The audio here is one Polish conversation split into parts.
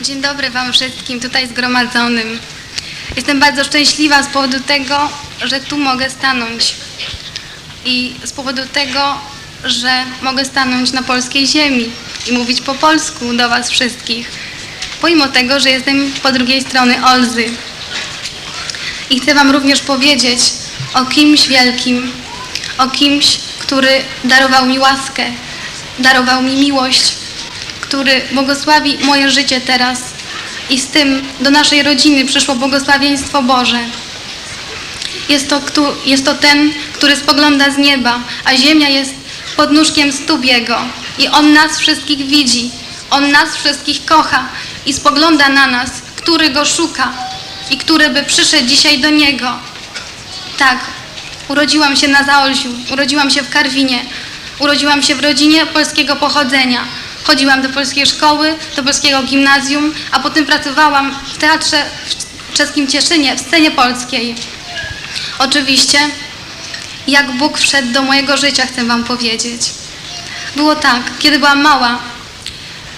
Dzień dobry Wam wszystkim tutaj zgromadzonym. Jestem bardzo szczęśliwa z powodu tego, że tu mogę stanąć i z powodu tego, że mogę stanąć na polskiej ziemi i mówić po polsku do Was wszystkich, pomimo tego, że jestem po drugiej stronie Olzy. I chcę Wam również powiedzieć o kimś wielkim, o kimś, który darował mi łaskę, darował mi miłość, który błogosławi moje życie teraz i z tym do naszej rodziny przyszło błogosławieństwo Boże. Jest to, jest to ten, który spogląda z nieba, a ziemia jest pod nóżkiem stóp Jego. I On nas wszystkich widzi, On nas wszystkich kocha i spogląda na nas, który Go szuka i który by przyszedł dzisiaj do Niego. Tak, urodziłam się na Zaolziu, urodziłam się w Karwinie, urodziłam się w rodzinie polskiego pochodzenia. Chodziłam do polskiej szkoły, do polskiego gimnazjum, a potem pracowałam w teatrze w czeskim Cieszynie, w scenie polskiej. Oczywiście, jak Bóg wszedł do mojego życia, chcę Wam powiedzieć. Było tak, kiedy byłam mała,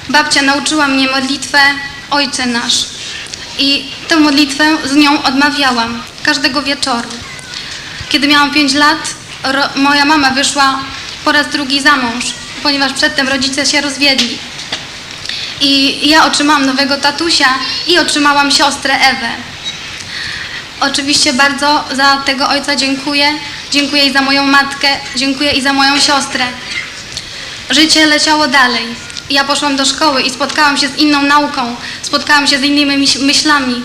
babcia nauczyła mnie modlitwę Ojcze Nasz. I tę modlitwę z nią odmawiałam każdego wieczoru. Kiedy miałam 5 lat, moja mama wyszła po raz drugi za mąż, ponieważ przedtem rodzice się rozwiedli. I ja otrzymałam nowego tatusia i otrzymałam siostrę Ewę. Oczywiście bardzo za tego ojca dziękuję. Dziękuję i za moją matkę, dziękuję i za moją siostrę. Życie leciało dalej. Ja poszłam do szkoły i spotkałam się z inną nauką, spotkałam się z innymi myśl- myślami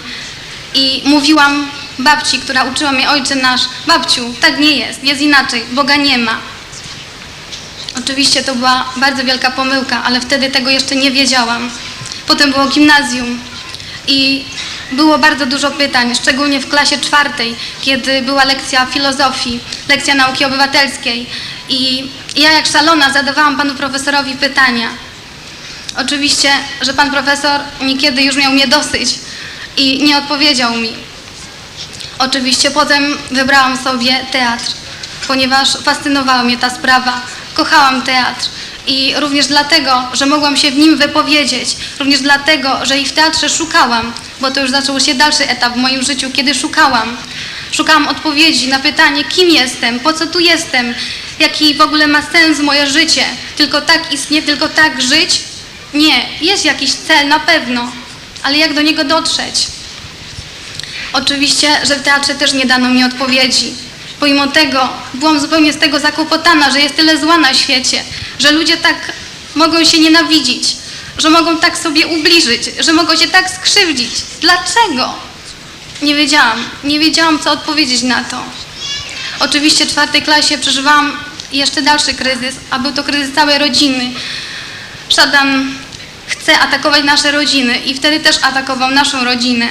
i mówiłam babci, która uczyła mnie ojcze nasz, babciu, tak nie jest, jest inaczej, Boga nie ma. Oczywiście to była bardzo wielka pomyłka, ale wtedy tego jeszcze nie wiedziałam. Potem było gimnazjum i było bardzo dużo pytań, szczególnie w klasie czwartej, kiedy była lekcja filozofii, lekcja nauki obywatelskiej. I ja jak szalona zadawałam panu profesorowi pytania. Oczywiście, że pan profesor niekiedy już miał mnie dosyć i nie odpowiedział mi. Oczywiście potem wybrałam sobie teatr, ponieważ fascynowała mnie ta sprawa. Kochałam teatr i również dlatego, że mogłam się w nim wypowiedzieć, również dlatego, że i w teatrze szukałam, bo to już zaczął się dalszy etap w moim życiu, kiedy szukałam. Szukałam odpowiedzi na pytanie, kim jestem, po co tu jestem, jaki w ogóle ma sens moje życie. Tylko tak istnieje, tylko tak żyć? Nie, jest jakiś cel na pewno, ale jak do niego dotrzeć? Oczywiście, że w teatrze też nie dano mi odpowiedzi. Pomimo tego byłam zupełnie z tego zakłopotana, że jest tyle zła na świecie, że ludzie tak mogą się nienawidzić, że mogą tak sobie ubliżyć, że mogą się tak skrzywdzić. Dlaczego? Nie wiedziałam. Nie wiedziałam, co odpowiedzieć na to. Oczywiście w czwartej klasie przeżywałam jeszcze dalszy kryzys, a był to kryzys całej rodziny. Szatan chce atakować nasze rodziny i wtedy też atakował naszą rodzinę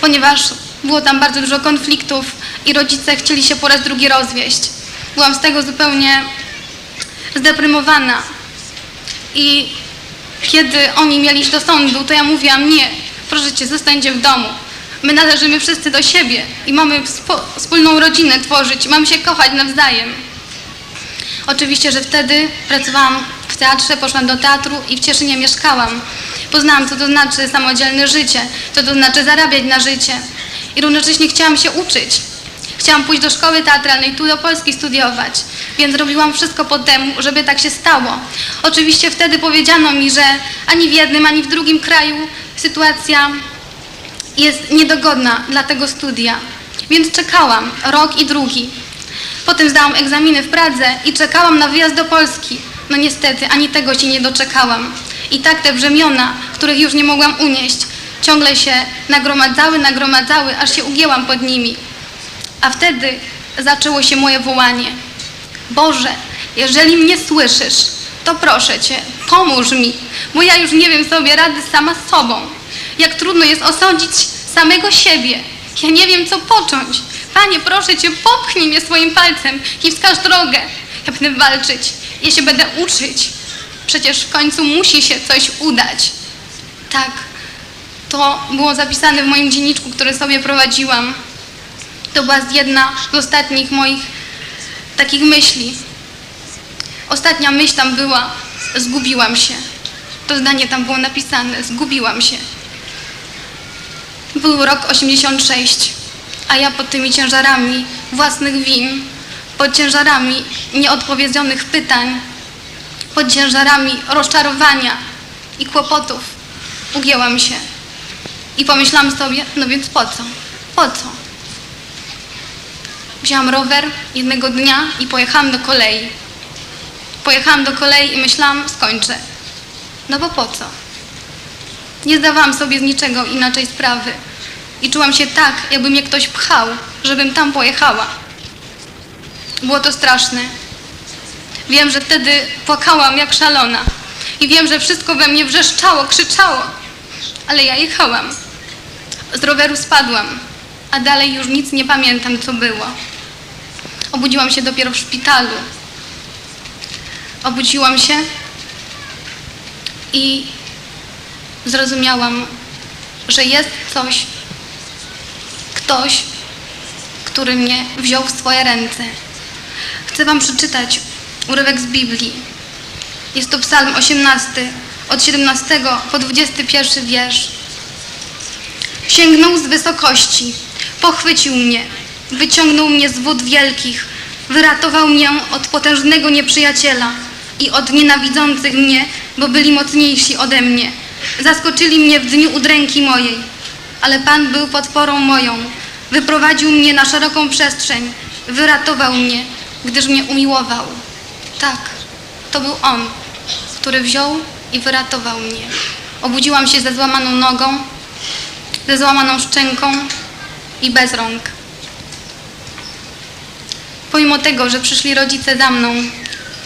ponieważ było tam bardzo dużo konfliktów i rodzice chcieli się po raz drugi rozwieść. Byłam z tego zupełnie zdeprymowana. I kiedy oni mieli iść do sądu, to ja mówiłam, nie, proszę cię, zostańcie w domu. My należymy wszyscy do siebie i mamy wspólną rodzinę tworzyć, mamy się kochać nawzajem. Oczywiście, że wtedy pracowałam w teatrze, poszłam do teatru i w Cieszynie mieszkałam. Poznałam, co to znaczy samodzielne życie, co to znaczy zarabiać na życie. I równocześnie chciałam się uczyć. Chciałam pójść do szkoły teatralnej, tu do Polski studiować, więc robiłam wszystko po temu, żeby tak się stało. Oczywiście wtedy powiedziano mi, że ani w jednym, ani w drugim kraju sytuacja jest niedogodna dla tego studia. Więc czekałam rok i drugi. Potem zdałam egzaminy w Pradze i czekałam na wyjazd do Polski. No niestety, ani tego się nie doczekałam. I tak te brzemiona, których już nie mogłam unieść, ciągle się nagromadzały, nagromadzały, aż się ugięłam pod nimi. A wtedy zaczęło się moje wołanie. Boże, jeżeli mnie słyszysz, to proszę Cię, pomóż mi, bo ja już nie wiem sobie rady sama z sobą. Jak trudno jest osądzić samego siebie. Ja nie wiem, co począć. Panie, proszę Cię, popchnij mnie swoim palcem i wskaż drogę. Ja będę walczyć, ja się będę uczyć. Przecież w końcu musi się coś udać. Tak, to było zapisane w moim dzienniczku, który sobie prowadziłam. To była jedna z ostatnich moich takich myśli. ostatnia myśl tam była, zgubiłam się. To zdanie tam było napisane, zgubiłam się. Był rok 86, a ja pod tymi ciężarami własnych win, pod ciężarami nieodpowiedzionych pytań, pod ciężarami rozczarowania i kłopotów ugięłam się. I pomyślałam sobie, no więc po co? Po co? Wzięłam rower jednego dnia i pojechałam do kolei. Pojechałam do kolei i myślałam, skończę. No bo po co? Nie zdawałam sobie z niczego inaczej sprawy. I czułam się tak, jakby mnie ktoś pchał, żebym tam pojechała. Było to straszne. Wiem, że wtedy płakałam jak szalona. I wiem, że wszystko we mnie wrzeszczało, krzyczało. Ale ja jechałam. Z roweru spadłam, a dalej już nic nie pamiętam, co było. Obudziłam się dopiero w szpitalu. Obudziłam się i zrozumiałam, że jest coś, ktoś, który mnie wziął w swoje ręce. Chcę Wam przeczytać urywek z Biblii. Jest to Psalm 18, od 17 po 21 wiersz. Sięgnął z wysokości, pochwycił mnie, wyciągnął mnie z wód wielkich, wyratował mnie od potężnego nieprzyjaciela i od nienawidzących mnie, bo byli mocniejsi ode mnie. Zaskoczyli mnie w dniu udręki mojej, ale Pan był podporą moją, wyprowadził mnie na szeroką przestrzeń, wyratował mnie, gdyż mnie umiłował. Tak, to był On, który wziął i wyratował mnie. Obudziłam się ze złamaną nogą, ze złamaną szczęką i bez rąk. Pomimo tego, że przyszli rodzice za mną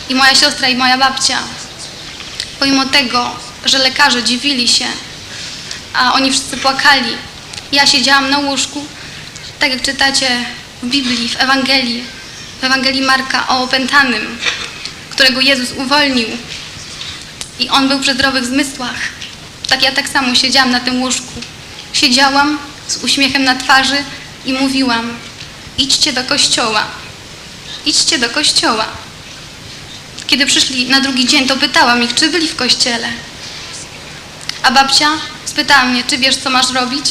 i moja siostra i moja babcia, pomimo tego, że lekarze dziwili się, a oni wszyscy płakali, ja siedziałam na łóżku, tak jak czytacie w Biblii, w Ewangelii, w Ewangelii Marka o opętanym, którego Jezus uwolnił i on był przy zdrowych zmysłach. Tak ja tak samo siedziałam na tym łóżku. Siedziałam z uśmiechem na twarzy i mówiłam: idźcie do kościoła. Idźcie do kościoła. Kiedy przyszli na drugi dzień, to pytałam ich, czy byli w kościele. A babcia spytała mnie, czy wiesz, co masz robić?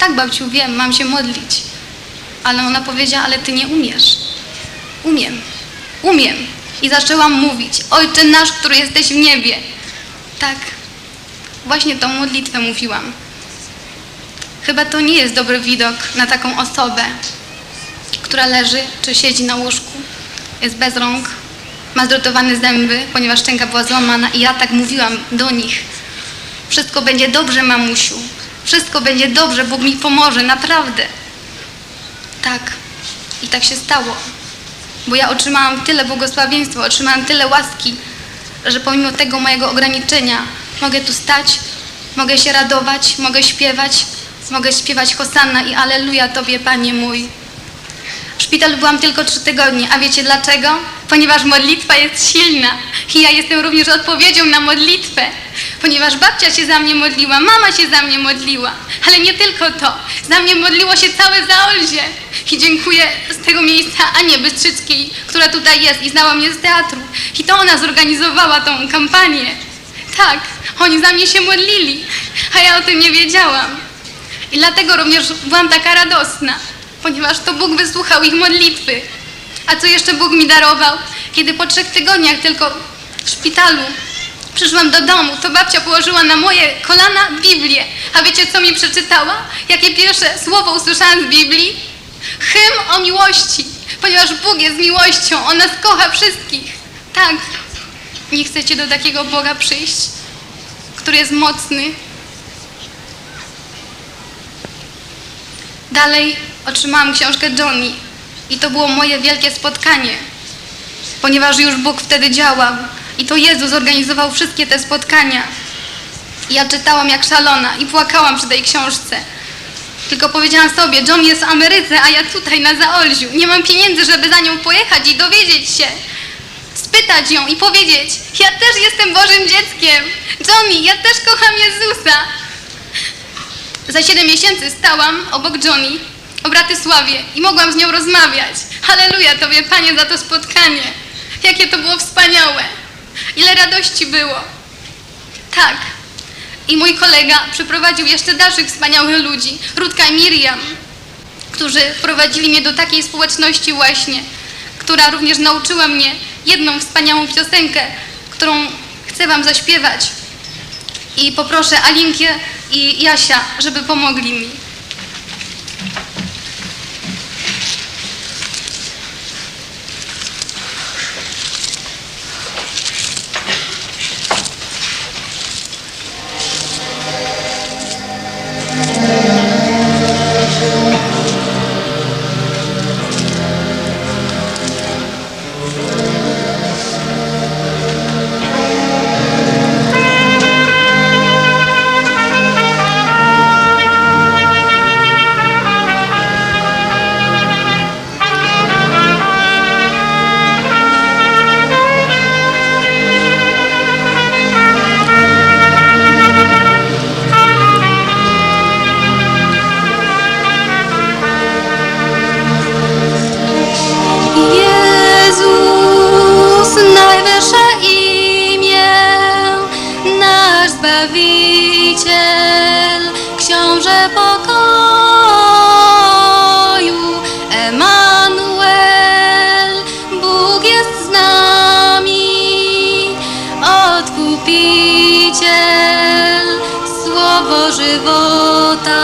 Tak, babciu, wiem, mam się modlić. Ale ona powiedziała, ale ty nie umiesz. Umiem, umiem. I zaczęłam mówić, Ojcze nasz, który jesteś w niebie. Tak, właśnie tą modlitwę mówiłam. Chyba to nie jest dobry widok na taką osobę, która leży czy siedzi na łóżku, jest bez rąk, ma zdrotowane zęby, ponieważ szczęka była złamana i ja tak mówiłam do nich. Wszystko będzie dobrze, mamusiu. Wszystko będzie dobrze, Bóg mi pomoże, naprawdę. Tak. I tak się stało. Bo ja otrzymałam tyle błogosławieństwa, otrzymałam tyle łaski, że pomimo tego mojego ograniczenia mogę tu stać, mogę się radować, mogę śpiewać, mogę śpiewać Hosanna i Aleluja Tobie, Panie mój. W szpitalu byłam tylko trzy tygodnie, a wiecie dlaczego? Ponieważ modlitwa jest silna i ja jestem również odpowiedzią na modlitwę. Ponieważ babcia się za mnie modliła, mama się za mnie modliła, ale nie tylko to. Za mnie modliło się całe Zaolzie. I dziękuję z tego miejsca Anie Bystrzyckiej, która tutaj jest i znała mnie z teatru. I to ona zorganizowała tą kampanię. Tak, oni za mnie się modlili, a ja o tym nie wiedziałam. I dlatego również byłam taka radosna, ponieważ to Bóg wysłuchał ich modlitwy. A co jeszcze Bóg mi darował? Kiedy po trzech tygodniach tylko w szpitalu przyszłam do domu, to babcia położyła na moje kolana Biblię. A wiecie, co mi przeczytała? Jakie pierwsze słowo usłyszałam z Biblii? Hymn o miłości, ponieważ Bóg jest miłością, On nas kocha wszystkich. Tak, nie chcecie do takiego Boga przyjść, który jest mocny, Dalej otrzymałam książkę Johnny i to było moje wielkie spotkanie, ponieważ już Bóg wtedy działał i to Jezus organizował wszystkie te spotkania. Ja czytałam jak szalona i płakałam przy tej książce. Tylko powiedziałam sobie, John jest w Ameryce, a ja tutaj na Zaolziu. Nie mam pieniędzy, żeby za nią pojechać i dowiedzieć się, spytać ją i powiedzieć, ja też jestem Bożym dzieckiem. Johnny, ja też kocham Jezusa. Za 7 miesięcy stałam obok Johnny o Bratysławie i mogłam z nią rozmawiać. Halleluja Tobie, Panie, za to spotkanie. Jakie to było wspaniałe! Ile radości było! Tak. I mój kolega przyprowadził jeszcze dalszych wspaniałych ludzi, Rutka i Miriam, którzy prowadzili mnie do takiej społeczności właśnie, która również nauczyła mnie jedną wspaniałą piosenkę, którą chcę Wam zaśpiewać. I poproszę Alinkę i Jasia, żeby pomogli mi. Żywota.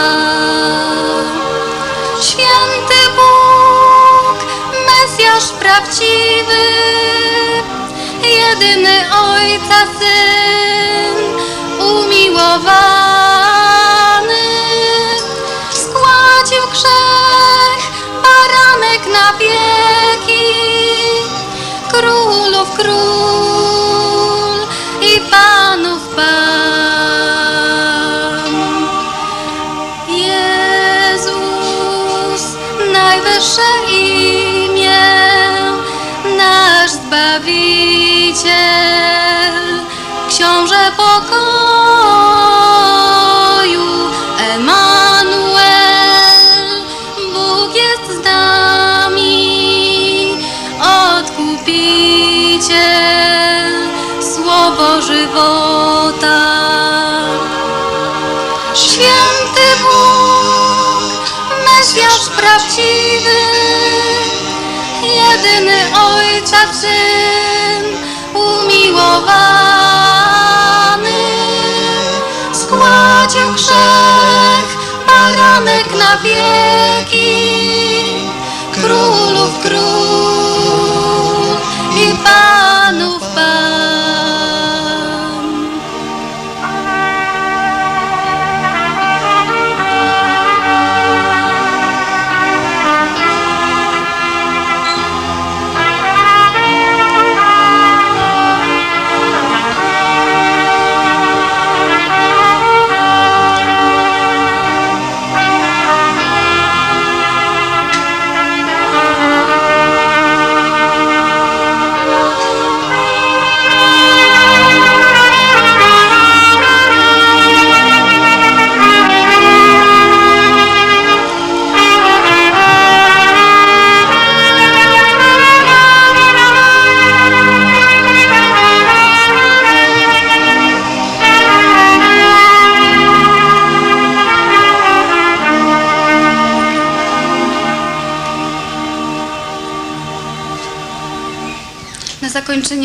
Święty Bóg, Mesjasz prawdziwy, jedyny Ojca Syn, umiłowany, składził grzech, baranek na wieki, królów król najwyższe imię, nasz Zbawiciel, Książę pokoju, Mesjasz prawdziwy, jedyny Ojca Syn, umiłowany, składził grzech, baranek na wieki, królów król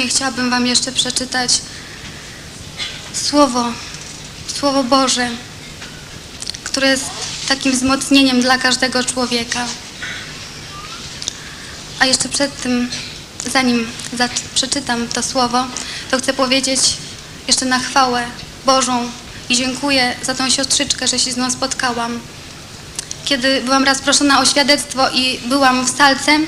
chciałabym Wam jeszcze przeczytać słowo, słowo Boże, które jest takim wzmocnieniem dla każdego człowieka. A jeszcze przed tym, zanim przeczytam to słowo, to chcę powiedzieć jeszcze na chwałę Bożą i dziękuję za tą siostrzyczkę, że się z nią spotkałam. Kiedy byłam raz proszona o świadectwo i byłam w salce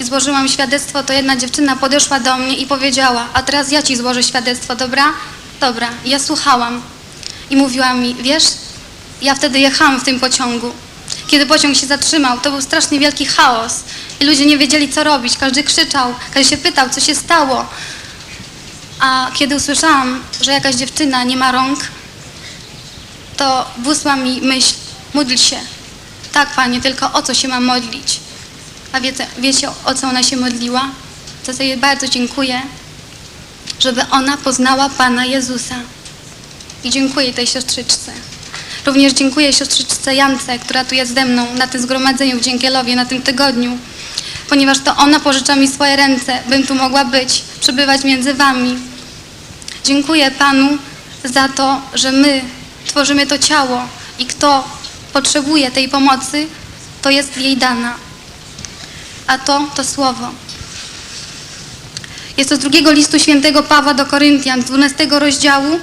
i złożyłam świadectwo, to jedna dziewczyna podeszła do mnie i powiedziała, a teraz ja ci złożę świadectwo, dobra? Dobra. I ja słuchałam i mówiła mi, wiesz, ja wtedy jechałam w tym pociągu. Kiedy pociąg się zatrzymał, to był strasznie wielki chaos i ludzie nie wiedzieli, co robić. Każdy krzyczał, każdy się pytał, co się stało. A kiedy usłyszałam, że jakaś dziewczyna nie ma rąk, to wysła mi myśl, módl się. Tak, Panie, tylko o co się mam modlić? A wiecie, wiecie, o co ona się modliła? za co jej bardzo dziękuję, żeby ona poznała Pana Jezusa. I dziękuję tej siostrzyczce. Również dziękuję siostrzyczce Jance, która tu jest ze mną na tym zgromadzeniu w Dziękielowie, na tym tygodniu, ponieważ to ona pożycza mi swoje ręce, bym tu mogła być, przebywać między Wami. Dziękuję Panu za to, że my tworzymy to ciało i kto potrzebuje tej pomocy, to jest jej dana. A to to słowo. Jest to z drugiego listu świętego Pawła do Koryntian, z 12 rozdziału,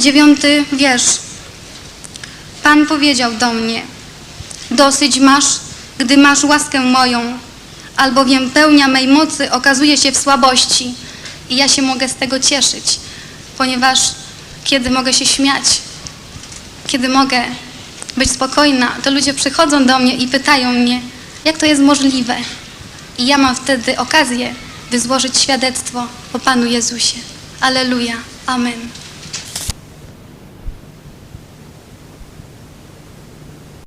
dziewiąty wiersz. Pan powiedział do mnie, dosyć masz, gdy masz łaskę moją, albowiem pełnia mej mocy okazuje się w słabości i ja się mogę z tego cieszyć, ponieważ kiedy mogę się śmiać, kiedy mogę być spokojna, to ludzie przychodzą do mnie i pytają mnie, jak to jest możliwe. I ja mam wtedy okazję, by złożyć świadectwo o Panu Jezusie. Aleluja. Amen.